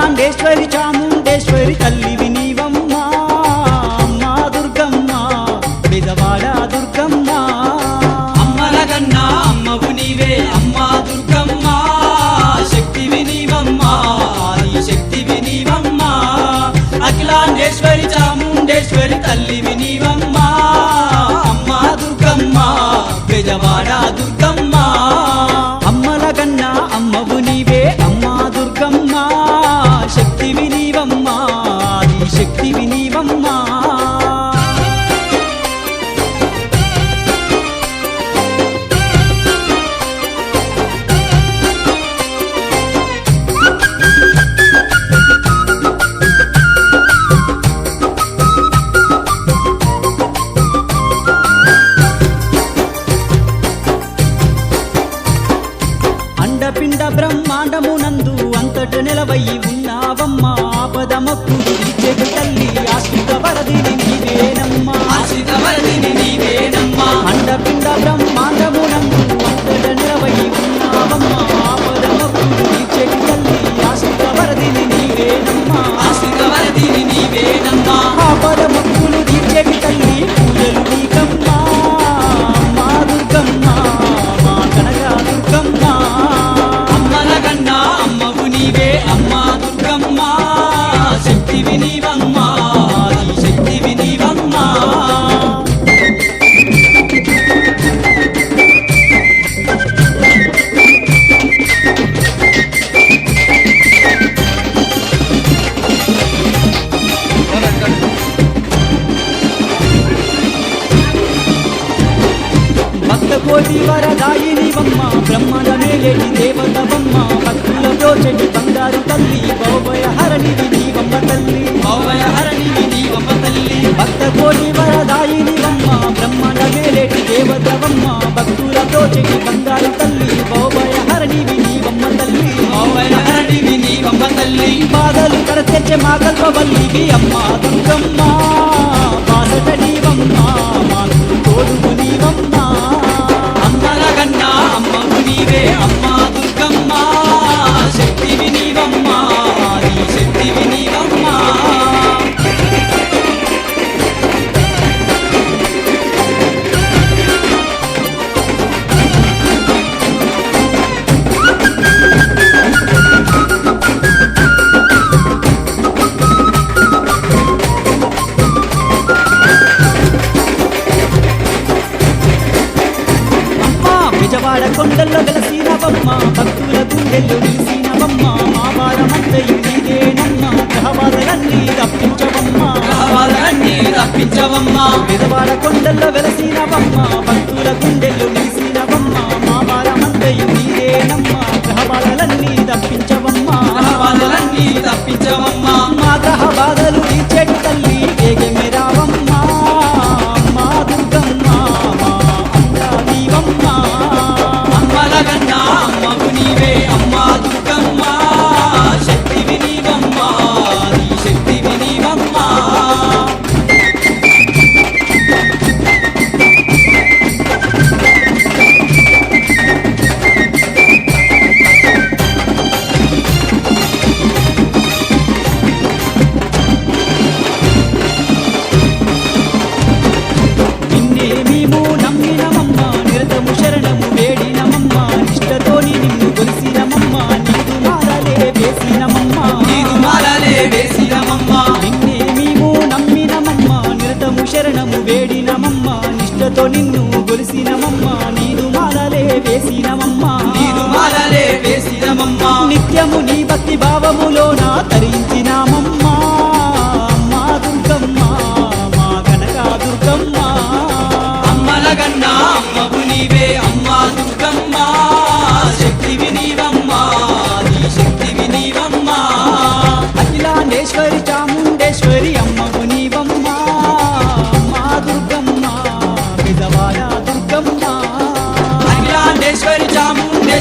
అఖిలాండేశ్వరి చాముండేశ్వరి తల్లివి నీవమ్మా అమ్మా దుర్గమ్మ బెదవాడ దుర్గమ్మ. అమ్మలగన్నా అమ్మవు నీవే అమ్మా దుర్గమ్మ. శక్తివి నీవమ్మా ఆది శక్తివి నీవమ్మా అఖిలాండేశ్వరి చాముండేశ్వరి తల్లివి నీవమ్మా అమ్మా దుర్గమ్మ బెజవాడ దుర్గమ్మ. అండపిండ బ్రహ్మాండమునందు అంతట నిలవయి ఉన్నావమ్మా. ఆపదమప్పుడు చెడు తల్లి ఆశ్రిత వరదిని నీవే కోటి వరదాయినివమ్మ బ్రహ్మణ మేలేటి దేవతవమ్మ భక్తుల బ్రోచెటి బంగారు తల్లి భౌభయ హరణివి నీవమ్మ తల్లి. భవయ హరణివి నీవమ్మ తల్లి. భక్త కోటి వరదాయినివమ్మ బ్రహ్మణ మేలేటి దేవతవమ్మ భక్తుల బ్రోచెటి బంగారు తల్లి భౌభయ హరణివి నీవమ్మ తల్లి. భవయ హరణివి నీవమ్మ తల్లి. బాధలు కడతెచ్చే మా కల్పవల్లివి అమ్మ దుర్గమ్మ. కొండల్లో వెలసినవమ్మ భక్తుల గుండెల్లో నిలిసినవమ్మ మా వారమంతయు నీదేనమ్మ గ్రహబాధలన్నీ తప్పించవమ్మ కావాలన్నీ తప్పించవమ్మా విజవాడ కొండల్లో వెలసినవమ్మ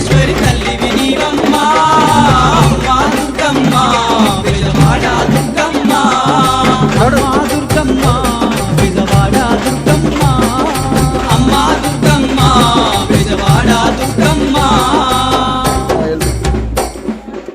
ready